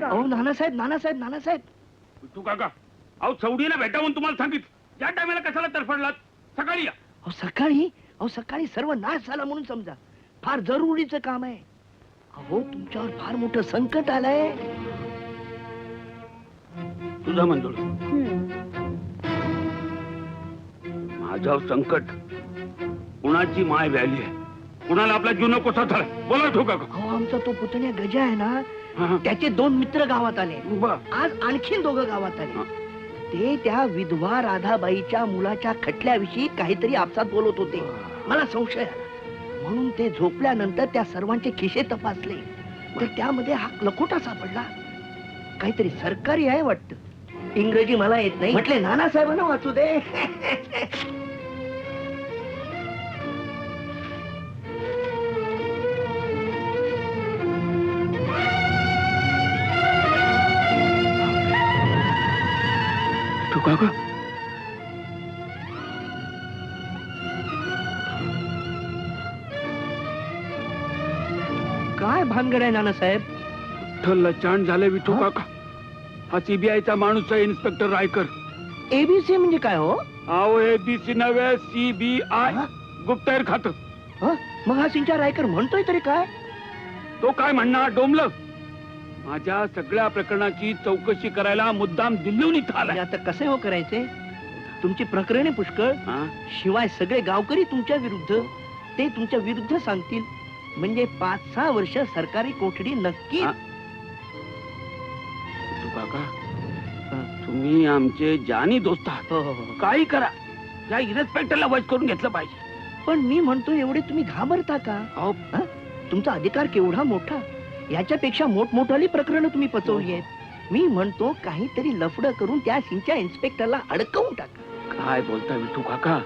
का? अहो नानासाहेब नानासाहेब नानासाहेब. तू काका अहो चौडीला भेटावून तुम्हाला सांगितलं या टायमाला कशाला तरफडलात सकाळी या. अहो सकाळी? अहो सकाळी सर्व नाश झाला म्हणून समजा. फार जरुरीचं काम आहे. अहो तुमच्यावर फार मोठं संकट आलंय. तुझा मंजूर माझ्यावर संकट. कुणाची माय व्याली आहे? कुणाला आपला जीव नको झाला बोला ठोका. का अहो आमचा तो पुतण्या गजा आहे ना त्याचे दोन मित्र गावात आले. आज आणखीन दोघं गावात. आले. ते त्या विधवा राधाबाईच्या मुलाच्या खटल्याविषयी काहीतरी आपसात बोलत होते. मला संशय आला. म्हणून ते झोपल्यानंतर त्या सर्वांचे खिशे तपासले. तर त्यामध्ये हा लखोटा सापडला. काहीतरी सरकारी आहे वाटत. इंग्रजी मला येत नाही. म्हटले नानासाहेबांना वाचू दे. भानगड आहे नानासाहेब चांड झाले विठू हा? काका? हा सीबीआयचा माणूस आहे इन्स्पेक्टर रायकर. एबीसी म्हणजे काय हो? अहो ए बी सी नव्हे सीबीआय हा? गुप्तहेर खात. हं? मग हा सिंचा रायकर म्हणतोय तरी काय? तो काय म्हणणार डोमलं? माझ्या सगळ्या प्रकरणाची चौकशी करायला मुद्दाम दिल्लीहून इथं आलाय आता कसे हो करायचे? तुमची प्रकरणे पुष्कळ. हा? शिवाय सगळे गावकरी तुमच्या विरुद्ध. ते तुमच्या विरुद्ध सांगतील. म्हणजे पाच सहा वर्ष सरकारी कोठडी नक्की काका तुम्ही आमचे जानी दोस्त आहात. हो, हो, हो. काही करा. या इन्स्पेक्टरला वच करून घेतलं पाहिजे. पण मी म्हणतो एवढे तुम्ही घाबरता का? अहो? तुमचा अधिकार केवढा मोठा? याच्यापेक्षा मोठमोठाली प्रकरण तुम्ही पचवली आहेत मी म्हणतो काहीतरी लफड करून त्या सिंच्या इन्स्पेक्टरला अडकवून टाका. काय बोलता विठू काका?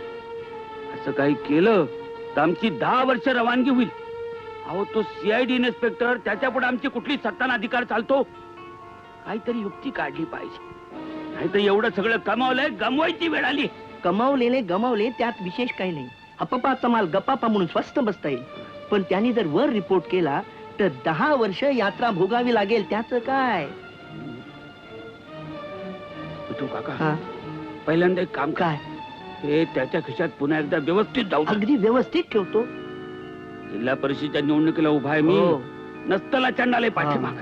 असं काही केलं तर आमची दहा वर्ष रवानगी होईल. अहो तो सीआयडी इन्स्पेक्टर त्याच्या पुढे आमची कुठली सत्ताना अधिकार चालतो? काहीतरी युक्ती काढली पाहिजे. नाही तर एवढं सगळं कमावलंय गमवायची वेळ आली. कमावलेले गमावले त्यात विशेष काही नाही. हपपाचा माल गप्पापा म्हणून स्वस्त बसता येईल. पण त्यांनी जर वर रिपोर्ट केला तर दहा वर्ष यात्रा भोगावी लागेल त्याच काय? विठू काका हा, पहिल्यांदा एक काम काय काय? हे त्याच्या खिशात पुन्हा एकदा व्यवस्थित जाऊ दे. अगदी व्यवस्थित ठेवतो. जिल्हा परिषदेच्या निवडणुकीला उभा आहे मी. हो. नसतला चंडाले पाठीमाग.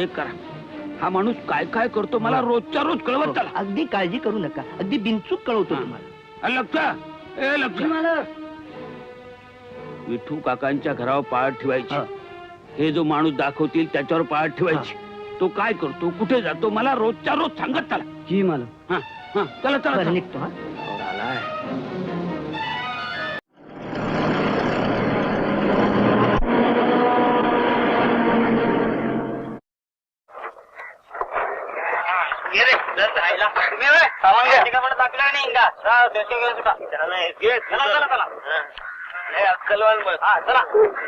एक करा. हा माणूस काय काय करतो मला रोजच्या रोज कळवत चला. अगदी काळजी करू नका. अगदी बिनचूक कळवतो हा. तुम्हाला. अरे लक्ष ए लक्ष विठू काकांच्या घरावर पाळत ठेवायची. हा. हे जो माणूस दाखवतील त्याच्यावर पाळत ठेवायची. तो काय करतो? कुठे जातो? मला रोजच्या रोज सांगत चला. जी मला हा हा. चला चला, बरं चला. निघतो हा.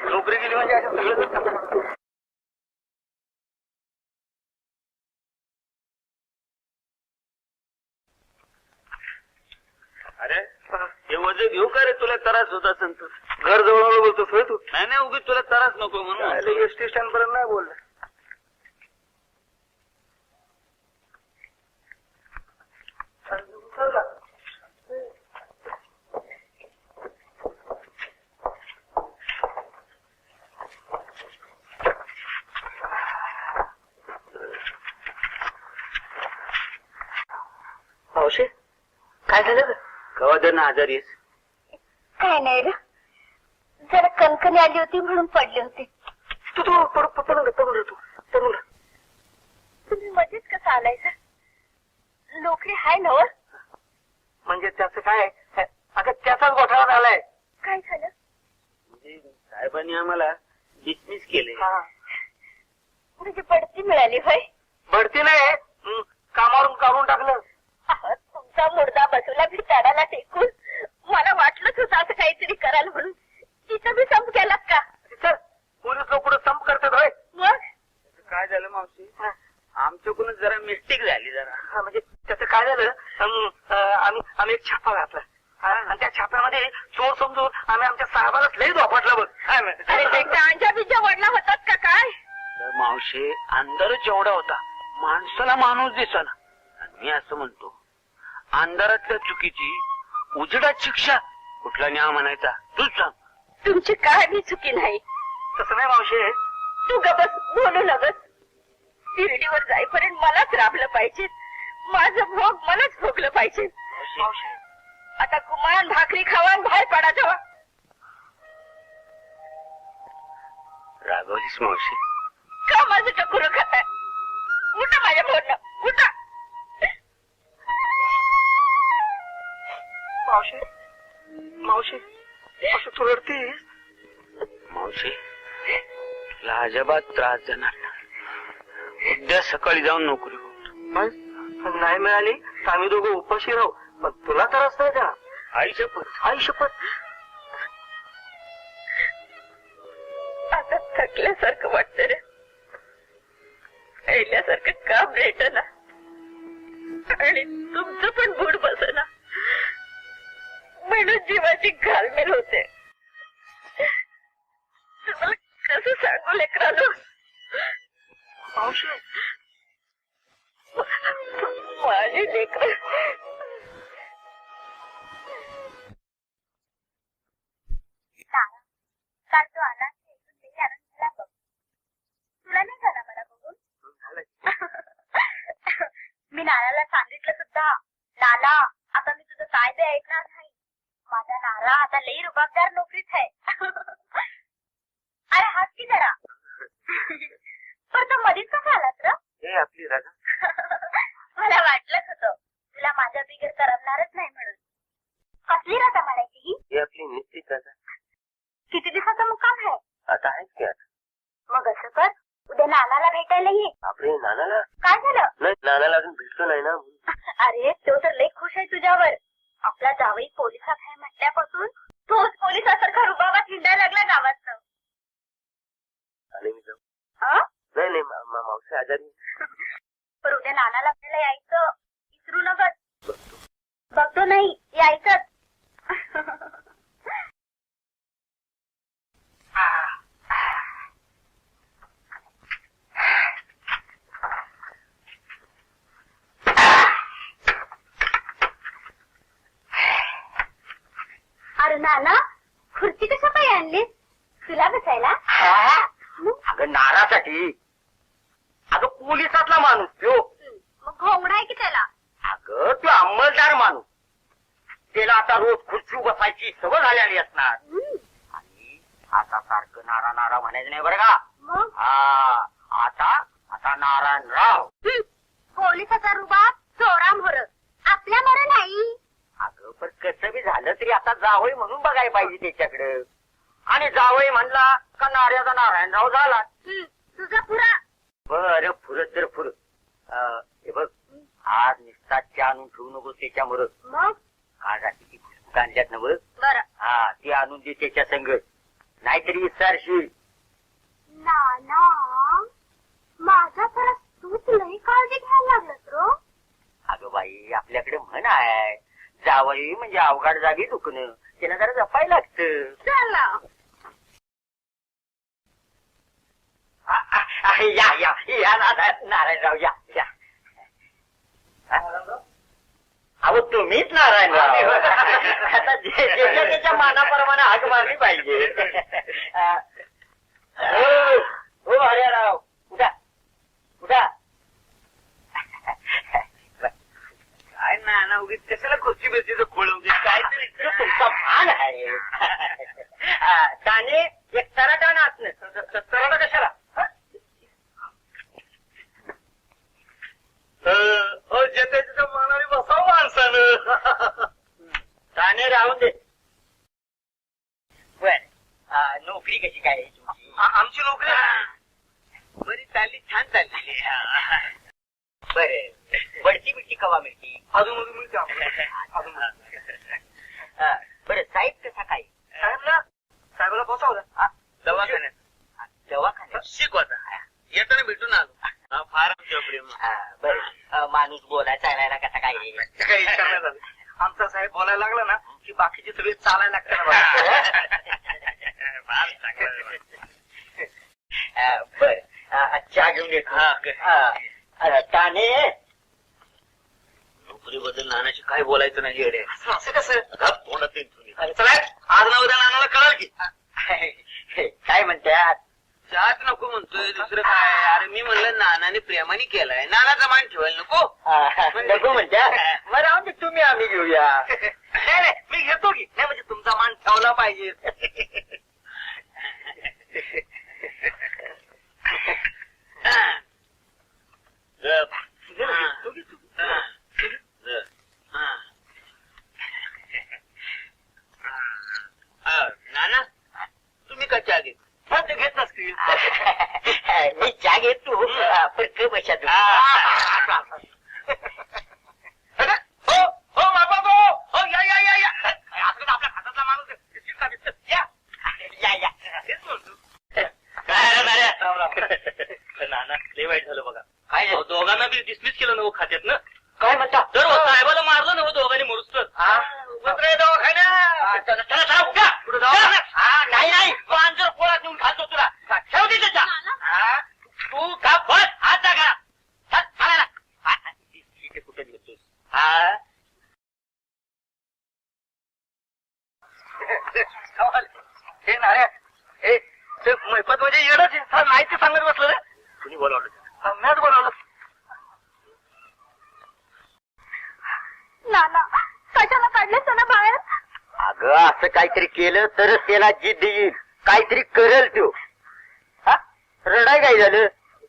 नोकरी केली म्हणजे असं सगळं अरे हे वजे घेऊ का रे? तुला त्रास होत असेल तर. घर जवळ बोलतोस होय तू? नाही नाही उगीच तुला त्रास नको म्हणून. एस टी स्टँड पर्यंत नाही बोलला. काय झालं? कवा जर ना आजारी आहेस काय नाही रे. जरा कणकणी आली होती म्हणून पडले होते. तू तू पडू पडून पडून तू. पडून तुम्ही मध्येच कसं आलायचं नोकरी हाय ना? म्हणजे त्याचं काय अगं त्याचाच घोटाळा झालाय. काय झालं? म्हणजे साहेबांनी आम्हाला डिसमिस केले. म्हणजे बढती मिळाली होय? भरती नाही. कामावरून काढून टाकलं. तुमचा मुर्दा बसवला भिताडाला टेकून. मला वाटलंच होतं असं काहीतरी कराल म्हणून. तिचा बी संप केलात का? पोलीस लोक संप करतात होय. मग? काय झालं मावशी? आमच्याकडून जरा मिस्टेक झाली जरा. म्हणजे त्याचं काय झालं? आम्ही आम्ही एक छापा घातला. आणि त्या छाप्यामध्ये चोर समजून आम्ही आमच्या साहेबालाच लई धोपटला बघ. गांजा बिजा वडला होतात का काय? मावशी अंधारच एवढा होता. माणसाला माणूस दिसना. मी असं म्हणतो अंधारातल्या चुकीची उजडात शिक्षा कुठला न्याय म्हणायचा? तूच सांग. तुमची काही चुकी नाही. तसं नाही मावशे. तू गबस बोलू नगस. शिर्डीवर जाईपर्यंत मलाच राबलं पाहिजे. माझं भोग मलाच भोगलं पाहिजे. मावशे. आता कुमार भाकरी खावा आणि बाहेर पडा जावा. रागवलीस मावशी? का माझं टकुरं खाताय उठा माझ्या बोलणं उठा. मावशे? मावशे? तू रडतीस मावशी तुला अजिबात त्रास देणार. उद्या सकाळी जाऊन नोकरी पण नाही मिळाली तर आम्ही दोघं उपाशी राहू. पण तुला त्रास नाही का आई शपथ. आई शपथ. आता थकल्यासारखं वाटत रे. पहिल्यासारखं काम भेटना? आणि तुमचं पण बुड बसना म्हणून जीवाची घालमेल होते तुम्हाला कसं सांगू लेकरालो मावशी माझी लेकर काल तो आला तुला नाही झाला मला बघून मी नानाला सांगितलं सुद्धा नाना आता मी तुझं कायदे ऐकणार नाही माझा नाना आता लई रुबाबदार नोकरीत आहे अरे हात की जरा पण तो मधीच कसा आलास र हे आपली रागा मला वाटलंच होतं तुला माझ्या बिगर करमणारच नाही म्हणून कसली रजा म्हणायची ही ही आपली निश्चित रागा किती दिवसाचा मुक्काम आहे आता आहेच की आता मग असं कर उद्या नानाला भेटायला ये आपले नानाला काय झालं नाही नानाला अजून भेटलो नाही ना अरे तो तर लई खुश आहे तुझ्यावर आपला जावई पोलिसात आहे म्हटल्यापासून तोच पोलिसासारखा रुबाबात हिंडायला लागला गावात आणि मी जाऊ नाही नाही मा- मा- मावशी आजारी पण उद्या नानाला आपल्याला यायचं विसरू नकच बघतो नाही यायचंच अरे नाना खुर्ची कशा पाय आणली तुला बसायला अगं नारासाठी अगं पोलिसातला माणूस तो मग घोंगडा आहे की त्याला अगं तो अंमलदार माणूस त्याला आता रोज खुर्ची बसायची सवय झालेली असणार आणि आता सारखं नारा नारा म्हणायचं नाही बरं का मग हा आता आता नारायणराव हं, पोलिसाचा रुबाब चोरा मोर आपल्या मोर नाही. अगं पण कसं बी झालं तरी आता जावई म्हणून बघायला पाहिजे त्याच्याकडे. आणि जावई म्हणला का नार्याचा नारायणराव झाला. हं, तुझा पुरा. बरं फुरत तर फुर हे बघ आज निस्तात चहा आणून ठेवू नको त्याच्यामुळं. मग? आज रात्री पुस्तक आणल्यात ना बर. हा ते आणून दे त्याच्या संग. नाहीतरी विचारशील. नाना माझा खरंच तूच लई काळजी घ्यायला लागलास रो. अगं बाई आपल्याकडे म्हण आहे. जावई म्हणजे अवघड जागी दुखणं. त्याला जरा जपायला लागतं. चला. आ- आ- आ- या या या नारा- नारायणराव या या. अहो तुम्हीच नारायणराव. आता जे- ज्याच्या त्याच्या मानाप्रमाणे हाक मारली पाहिजे. हो हो हरिराव उठा. उठा काय ना ना उगीच कशाला खुर्ची बिर्चीचं खोळ उगीच काहीतरी तो तुमचा मान आहे. अ, त्याने एक तराटा नाचणं तराटा कशाला? ज्याच्या त्याच्या मानाने बसावं माणसानं. राहून दे. बर. अ, नोकरी कशी काय आहे तुमची? आमची नोकरी? बरी चालली छान चालली. बर. बडती बिडती कवा मिळती? अजून अजून मिळते बरं साहेब कसा काय? साहेबला? साहेबला बसवलं दवाखान्यात. दवाखान्यात. शिकवता. येताना भेटून आलो. फार बर. माणूस बोलाय चालायला कसा काय? काही आमचा साहेब बोलायला लागला ना की बाकीचे सगळे चालायला लागतात बर. चहा घेऊन घेऊन येतो ताने नोकरीबद्दल नानाशी काय बोलायचं नाही येडे. असं कसं? तोंडात. चला आज ना उद्या नानाला कळाल की. काय म्हणतात चहाच नको म्हणतोय दुसरं काय? अरे मी म्हणलं नानाने प्रेमाने केलाय. नानाचा मान ठेवायला नको. नको म्हणतात मग राहून दे तुम्ही आम्ही घेऊया. नाही नाही, मी घेतो की. नाही म्हणजे तुमचा मान ठेवला पाहिजे. गप. हा. हा. हा. नाना तुम्ही का चहा घेत? ते घेत नसतील. मी चहा घेतो पण क बशा हो हो बाबा हो हो या या या या असं आपल्या खात्यातला माणूस आहे. बिस्किट खा, बिस्किट. या या या तेच म्हणतो. काय रे नाऱ्या? नाना लय वाईट झालं बघा काय झालं? दोघांना बी डिसमिस केलं ना हो खात्यात ना काय म्हणता तर हो, साहेबाला मारलं ना हो दोघांनी मरुस्तर उभं दवाखान्यात चला चला चला, उठा. कुठं दवाखान्यात? हा, नाही नाही पांजर पोळात नेऊन घालतो तुला ठेव दे त्याच्या हा, तू का बस हात जागा चल, चला ना. हा, हा, इथे कुठे घेतोस हा हे नाऱ्या हे ते मैपत म्हणजे येडच आहे. हा, नाही ते सांगत बसलं रे कुणी बोलावलं हा, मीच बोलावलं नाना कशाला काढले ना बाहेर अगं असं काहीतरी केलं तरच त्याला जिद्द येईल काहीतरी करेल तो. हा? रडाय काय झालं?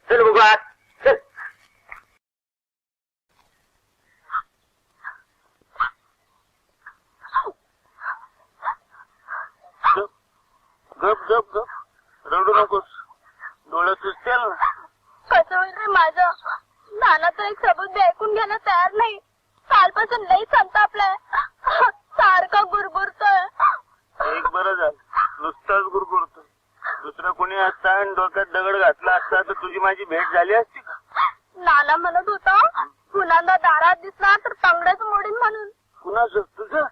चल बघू आत चल. गप गप गप रडू नकोस. डोळ्यात सुचतील ना. कसं होईल रे माझं. नाना तर एक सबूत बी ऐकून घ्यायला तयार नाही. कालपासून लई संतापलाय. सारखा गुरगुरतोय. एक बरं झालं. नुसताच गुरगुरतो दुसरं कोणी असता आणि डोक्यात दगड घातला असता तर तुझी माझी भेट झाली असती का? नाना म्हणत होता पुन्हा दारात दिसला तर तंगडच मोडीन म्हणून. कुणाचं? तुझं?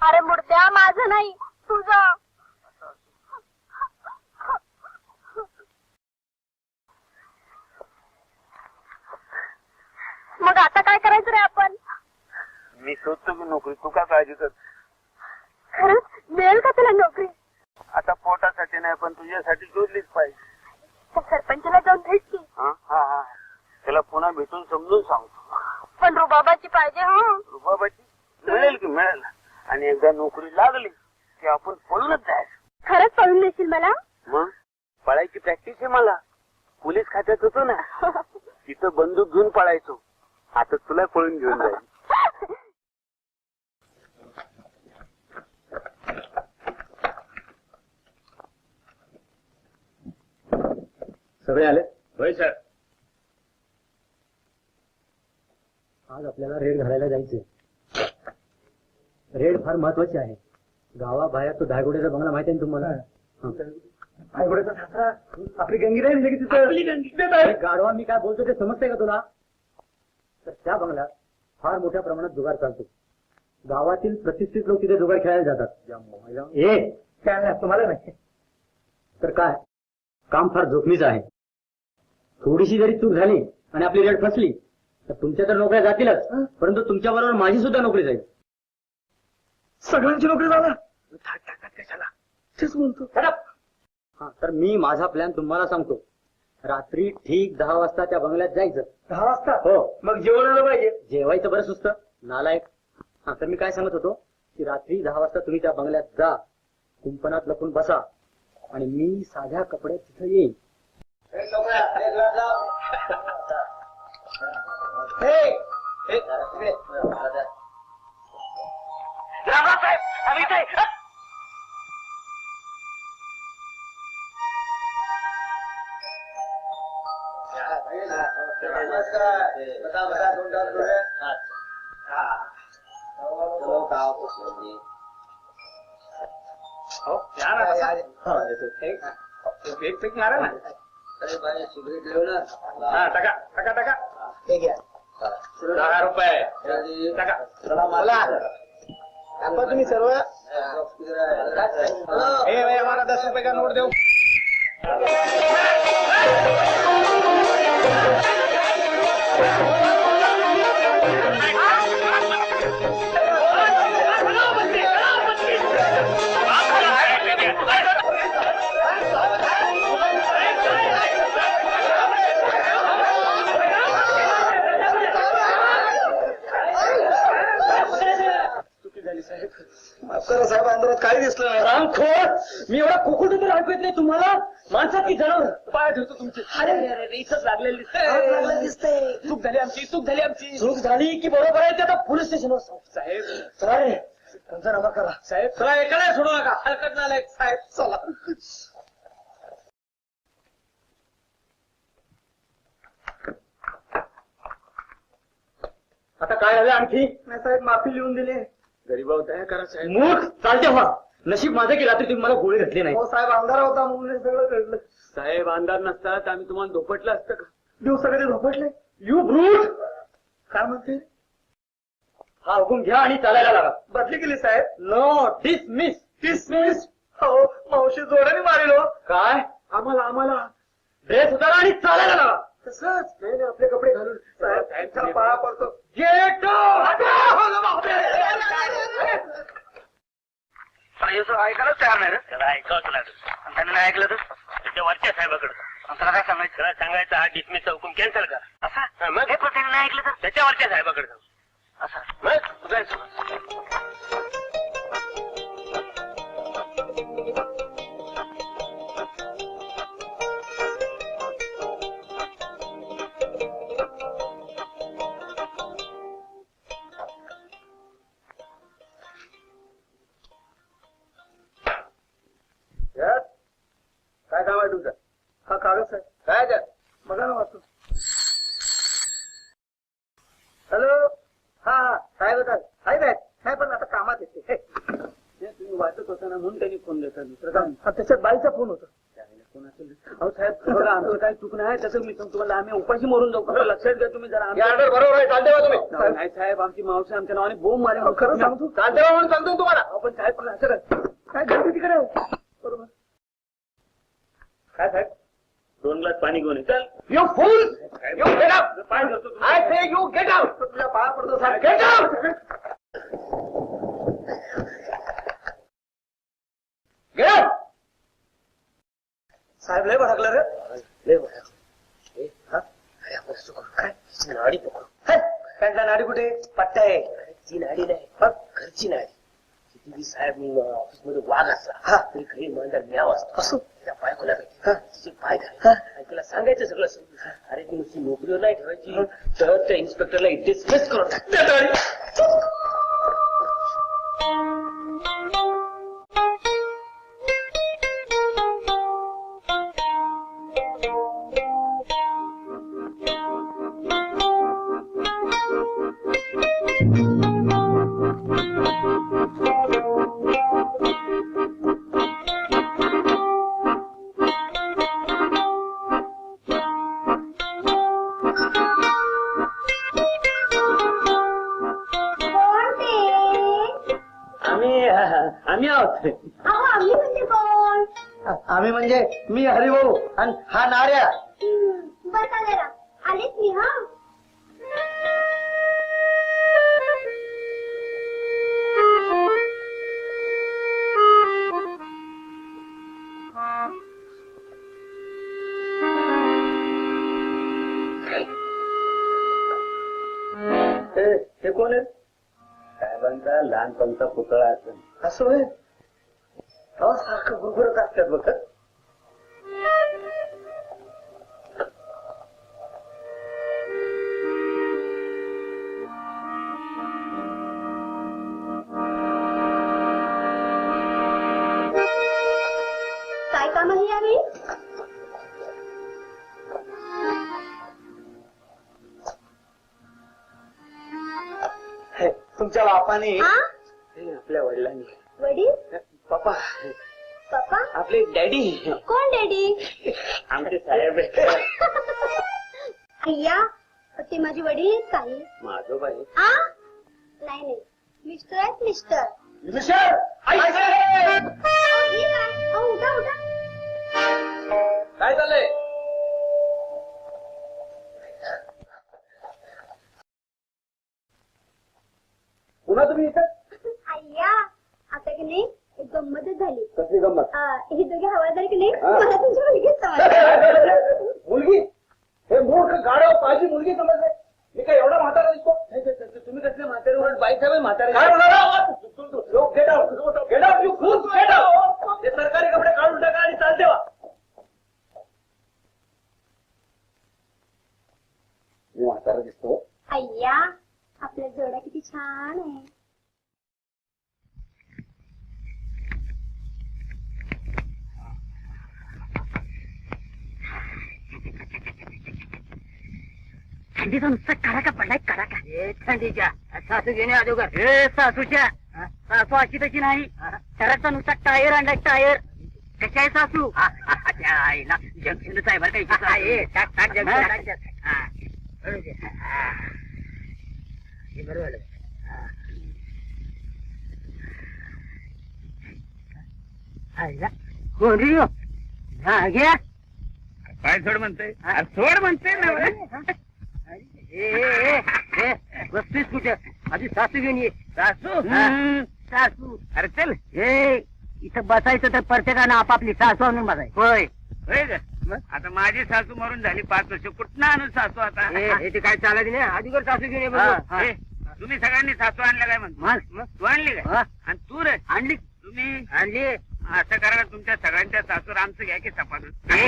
अरे मुर्द्या माझं नाही तुझं. मग आता काय करायचं रे मी शोधतो की नोकरी. तू का काळजी कर? खरंच? मिळेल का तुला नोकरी? आता पोटासाठी नाही पण तुझ्यासाठी शोधलीच पाहिजे. त्या सरपंचाला जाऊन भेट की. हा हा हा. त्याला पुन्हा भेटून समजून सांगतो. पण रुबाबाची पाहिजे हा. रुबाबाची? मिळेल की मिळेल? आणि एकदा नोकरी लागली की आपण पळूनच जायचं. खरंच पळून देशील मला? मग? पळायची प्रॅक्टिस आहे मला. पोलीस खात्यात होतो ना. तिथं बंदूक घेऊन पळायचो. आता तुला पळून घेऊन जाईल सगळे आले? होय सर. आज आपल्याला रेड घालायला जायचे रेड फार महत्वाची आहे. गावाबाहेर तो धायगुड्याचा बंगला माहिती आहे ना तुम्हाला? धायगुड्याचा सासरा आपली गंगी राहील की तिथं? गाडवा मी काय बोलतो ते समजतंय का तुला? तर त्या बंगल्यात फार मोठ्या प्रमाणात जुगार चालतो. गावातील प्रतिष्ठित लोक तिथे जुगार खेळायला जातात. ए! तुम्हाला नाही. तर काय? काम फार जोखमीचं आहे. थोडीशी जरी चूक झाली आणि आपली रेड फसली तर तुमच्या तर नोकऱ्या जातीलच परंतु तुमच्या बरोबर माझी सुद्धा नोकरी जाईल. सगळ्यांची नोकरी झाला? कशाला? तेच बोलतो हा तर मी माझा प्लॅन तुम्हाला सांगतो. रात्री ठीक दहा वाजता त्या बंगल्यात जायचं. दहा वाजता? हो. मग जेवण आलं पाहिजे. जेवायचं बरं सुस्त. नालायक. हा तर मी काय सांगत होतो? की रात्री दहा वाजता तुम्ही त्या बंगल्यात जा. कुंपणात लपून बसा. आणि मी साध्या कपड्यात तिथं येईन. रामराव साहेब आम्ही इथे एक पीक ना हा टाका टाका टाका. दहा रुपये. टाका. तुम्ही सर्व. ए भाई हमारा दस रुपए का नोट दो हरामखोर मी एवढा कोकुल तर ऐकू येत नाही. तुम्हाला माणसात की जनावर? पाय ठेवतो तुमचे. अरे अरे अरे इथंच लागलेली दिसतंय चूक झाली आमची चूक झाली आमची. चूक झाली की बरोबर आहे ते आता पोलीस स्टेशनवर साहेब. चला रे. पंचनामा करा. साहेब चला एकाला सोडू नका. हलकत नाही साहेब चला. आता काय झालं आणखी? नाही साहेब माफी लिहून दिली. गरीबावर दया करा साहेब. मूर्ख चालते व्हा. नशीब माझं की रात्री तुम्ही मला गोळी घातली नाही. साहेब अंधार होता म्हणून सगळं कळलं साहेब अंधार नसता तर आम्ही तुम्हाला धोपटलं असतं का? दिवस सगळे धोपटले यू ब्रूट काय म्हणते? हा हुकूम घ्या आणि चालायला लागा. बदली केली साहेब. नो डिसमिस डिसमिस हो मावशी जोराने मारेल हो. काय? आम्हाला आम्हाला. ड्रेस उतारा आणि चालायला लागा. तसंच. नाही नाही, आपले कपडे घालून. साहेब त्यांच्या पाया पडतो. गेट ऐकायलाच तयार नाही रे. त्याला ऐकावंच लागेल. आणि त्याने नाही ऐकलं तर? त्याच्या वरच्या साहेबाकडे. त्याला काय सांगायचं? त्याला सांगायचं हा डिसमिसचा हुकूम कॅन्सल करा. असा? मग? हे पण त्याने नाही ऐकलं तर? त्याच्या वरच्या साहेबाकडे जाऊ. असा. मग? जायचं दुसरं काम त्याच्यात बाईचा फोन होता. अहो साहेब बघा आमचं काय चूक नाही तसं मी सांगतो तुम्हाला आम्ही उपाशी मरून जाऊ. फक्त लक्षात घ्या तुम्ही जरा ऑर्डर बरोबर आहे चालते तुम्ही. नाही साहेब आमची मावशी आमच्या नावाने बोंब मारे खरं सांगतो. चालते म्हणून सांगतो तुम्हाला. पण साहेब पण असं काय? काय गर्दी तिकडे आहे. बरोबर. काय साहेब? दोन ग्लास पाणी घेऊन ये. चल. You fool you get out I say you get out तुझ्या पाया पडतो साहेब. गेट आउट गेट आउट साहेब लय भडकलं रे लय भडकलं हा अरे आपण असं करू काय नाडी पकडू त्यांचा नाडी कुठे पट्टा आहे ती नाडी नाही घरची नाडी किती बी वाघ असला हा तरी काही इमानदार मिळावा असतो असो त्या बायकोला भेट तिचे पाय घाल आणि तिला सांगायचं सगळं समजून. अरे ती नुसती नोकरीवर नाही ठेवायची तर त्या इन्स्पेक्टरला डिसमिस करून टाकतात लहानपणचा पुतळा असेल. असं होय? अहो सारखं गुरगुरत असतात बघ काय काम आहे यावेळी हे, तुमच्या बापाने हे, डॅडी कोण डॅडी आमचे साहेब अय्या ते माझे वडील काही. माझोबा आहे आ? नाही नाही. मिस्टर आहेत मिस्टर. मिस्टर काय? अहो, उठा उठा. काय चाललंय? पुन्हा तुम्ही इथं? अय्या आता की नाही? झाली. कसली गंमत? मुलगी? हे मूर्ख गाड पाहिजे मुलगी समजले. मी काय एवढा म्हातारा दिसतो? तुम्ही कसले म्हातारे? उलट म्हातारे. काय म्हणाला? सरकारी कपडे काढून टाका आणि चालते वा दिसतो. अय्या आपल्या जोडा किती छान आहे. थंडीचा नुसता कडाका पडलाय कडाका थंडीच्या सासू घेणे अगोदर हे सासूच्या सासू अशी तशी नाही शहराचा नुसता टायर आणलाय टायर कशा आहे सासू आईला जंक्शनच आहे बरं काही टाक टाक जंक्शन टाक जंक्शन. हा. बरोबर. हा. हे. हा. आईला कोण रे? हा, घ्या काय सोड म्हणते हा? सोड म्हणते ना ए, ए, ए, ए, बसतीस कुठे? आधी सासू घेऊन ये. सासू? हम्म, सासू. अरे चल. ए इथं बसायचं तर प्रत्येकानं आपापली सासू आणून बसायचं. होय. होय ग आता माझी सासू मरून झाली पाच वर्ष. कुठनं आणू सासू आता? हे ते काय चालायचं नाही? आधीवर सासू घेऊन ये हा. हा. तुम्ही सगळ्यांनी सासू आणल्या काय म्हणतो मग. तू आणली काय? हा, आणि तू रे? आणली. तुम्ही? आणली. असं करा ना, तुमच्या सगळ्यांच्या सासूर आमचं घ्या की सपादून नाही.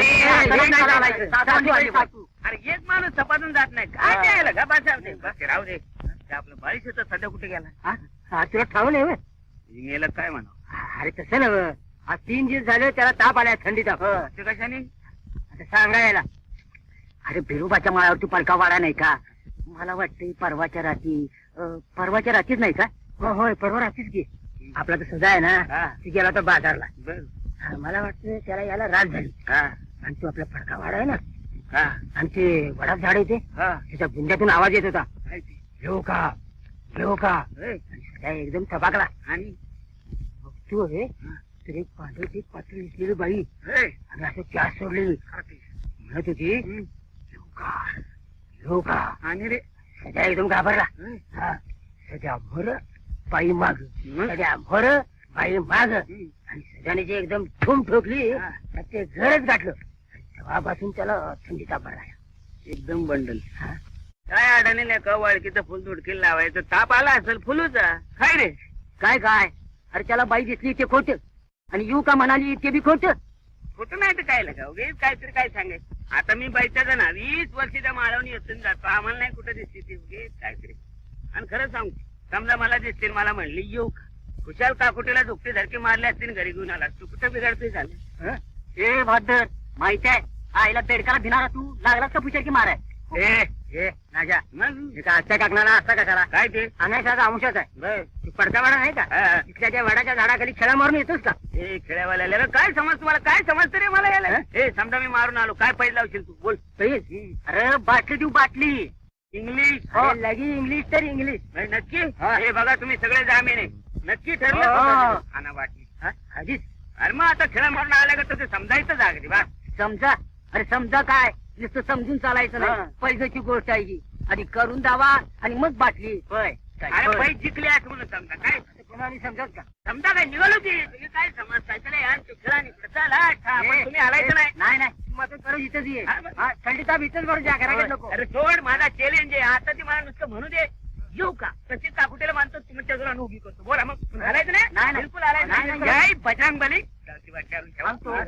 अरे एक माणूस सपादून जात नाही. काय. द्यायला का बस राहू दे. बस राहू दे. ते आपलं बाळीश सध्या कुठे गेला? तुला ठाऊन आहे होय? काय म्हणा? अरे तसं नव आज तीन दिवस झाले त्याला ताप आलाय थंडीचा ते कशाने? आता सांगायला अरे बिरुबाच्या माळावरती पडका वाडा नाही का? मला वाटते परवाच्या रात्री अं, परवाच्या रात्रीच नाही का? हो होय परवा रात्रीच की आपला तर सजा आहे ना हा. ती गेला होता बाजारला. बर. हा, मला वाटतं त्याला याला रात झाली. हा. आणि तो आपला फडका वाडा आहे ना. हा. आणि ते वडाप झाड आहे ते. हा. त्याच्या गुंड्यातून आवाज येत होता? येऊ का? येऊ का. त्या एकदम थबाकला. आणि? तू हे तर एक पांढरी पातळी दिसलेली बाई. आणि असं चार सोडलेली म्हणत होती. येऊ का? येऊ का? आणि रे? सध्या एकदम घाबरला. हा. सध्या भर बाई माग? सध्या भर बाई माग. आणि सध्याने जे एकदम ठुम ठोकली. तर ते घरच गाठलं. तेव्हापासून त्याला थंडीचा भरला एकदम बंडल. काय अडाणी नाही का? वाळकीचं फुल तुडकीला लावायचं. ताप आला असेल फुलूचा. काय रे? काय काय? अरे त्याला बाई दिसली ते खोट. आणि येऊ का म्हणाली ते बी खोट. कुठं नाही तर काय लगा उगीच काहीतरी काय सांगायचं आता मी बाईच्या जण वीस वर्षाच्या माळवणी येतून जातो. आम्हाला नाही कुठं दिसते ती उगीच. काहीतरी. आणि खरं सांगू समजा मला दिसतील मला म्हणली येऊ का? खुशाल काकुटीला दुखते धरके मारले असतील घरी घेऊन आला तू कुठं बिघडतोय झालं? ए भादर माहीत आहे? आईला बेडकाला भिणारा तू? लागलास का पुशार की माराय? ए ए नाजा मग? आजच्या काकणाला असता का करा? काय ते? अनायसाचा अंशाच आहे. तू पडका वाडा नाही का. तिथल्या त्या वडाच्या झाडाखाली खेळा मारून येतोस का? हे खेळ्यावाल्याला काय समज तुम्हाला? काय समजतं रे मला याला? हे? समजा मी मारून आलो. काय पैसे लावशील तू? बोल. अरे बाटली देऊ बाटली. इंग्लिश अरे लगी इंग्लिश तर इंग्लिश नाही, नक्की? हा. हे बघा तुम्ही सगळे जामीन. नक्की ठरलं हो. आणा वाटली. हा? आधीच. अरे मग आता खेळा मारून आल्या का ते समजायचं जागरी बा. समजा. अरे समजा काय? नुसतं समजून चालायचं हा. नाही पैशाची गोष्ट आहे ही. आधी करून दावा आणि मग बाटली. होय. अरे पैसे जिंकले असं म्हणून समजा. काय? कोणाने समजत का? समजा काय निघालो की? तुम्ही काय समजताय चला यार? तू तुम्ही हलायचं नाही. नाही नाही. मदत करू इथंच ये. हा, बरं. हा, थंडी ताप इथंच करू द्या घराकडे नको. अरे सोड माझा चॅलेंज आहे. आता ती मला नुसतं म्हणू दे. येऊ का? तशी काकुटेला मानतो तुम्ही त्याला उभी करतो. बोला मग. तुम्ही हलायचं नाही? नाही, नाही. बिलकुल हलायचं नाही, नाही नाही. जय बजरंग बली ठेवा.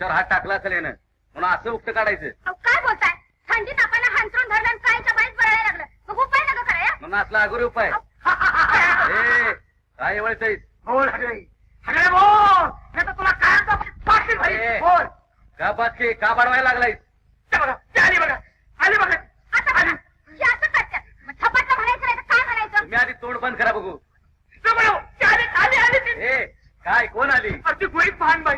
तुमच्यावर हात टाकला असेल यानं. म्हणून असं उक्त काढायचं. काय बोलताय? थंडीत आपण हांतरून धरलं आणि कायच्या बाईत पडायला लागलं. मग उपाय नका कराया म्हणून असला अगोरी उपाय. ए काय वळतय बोल बोल. नाही तर तुला काय पाटील भाई. ए. बोल. का बाडवायला लागलाय ते बघा ते आली बघा. आली बघा. आता बघा. हे असं करतात. मग थपाटं म्हणायचं नाही तर काय म्हणायचं? तुम्ही आधी तोंड बंद करा बघू. ते बघा, ते आली आली आली ती. ए काय कोण आली? अगदी गोळीत पाहन बाई.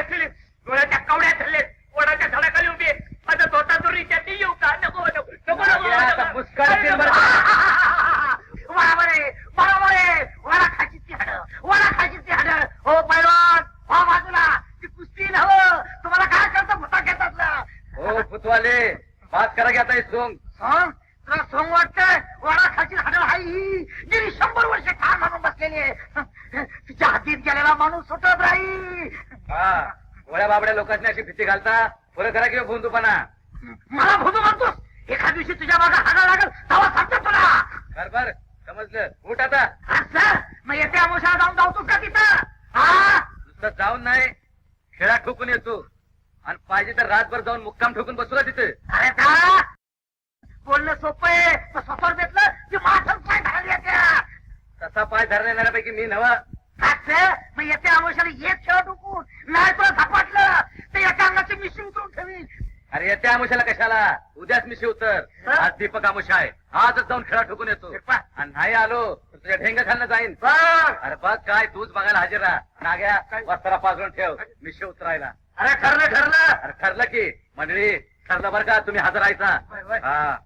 असलेले डोळ्याच्या कवड्या धरले वडाच्या झाडाखाली उभी आहे. माझं धोता दुरीच्या ती येऊ का? नको नको नको नको या, आता नको. मुस्कान केलं बरं. बरोबर आहे बरोबर आहे. वडा खायची ती हाड. वडा खायची ती हाड. हो पैलवान. हा बाजूला. ती कुस्ती नव्ह तुम्हाला काय करतं? भुता घेतात हो फुतवाले बात करा की आता हे सोंग. हं? तुला सोंग वाटतंय? वडा खायची हाड हाई ही. गेली शंभर वर्ष ठार मारून बसलेली आहे. तिच्या हातीत गेलेला माणूस सुटत राही हा गोळ्या बाबड्या लोकांनी अशी भीती घालता? पुरं करा किंवा भोंदूपणा? मला भूतो म्हणतोस एका दिवशी तुझ्या मागे हाडा लागल तेव्हा सांगतो तुला. बर बर समजलं. उठ आता. असं मग येते अमुषा जाऊन जाऊतोस का तिथं? हा? नुसतं जाऊन नाही खेळा ठोकून येतो. आणि पाहिजे तर रातभर जाऊन मुक्काम ठोकून बसू का तिथे? अरे का बोलणं सोपं आहे पण स्वतःवर घेतलं की माझं पाय धरायला येत्या. तसा पाय धरण्यापैकी मी नवा असं? मग येते खेळ ठोकून नाही तुला झपाटलं तर एका अंगाची मिशी उतरून ठेवीन. अरे येत्या आमुशाला कशाला? उद्याच मी शिवतर हं? आज दीपक आमुषा आहे. आजच जाऊन खेळा ठोकून येतो. आणि नाही आलो तर तुझ्या ढेंग खाल्लं जाईन. बघ. अरे बघ काय तूच बघायला हजर राहा. नाग्या वस्त्रा पाजून ठेव. मी शिवतरायला अरे ठरलं ठरलं. अरे ठरलं की. मंडळी ठरलं बरं का तुम्ही हजर होय, होय. राहायचा हा.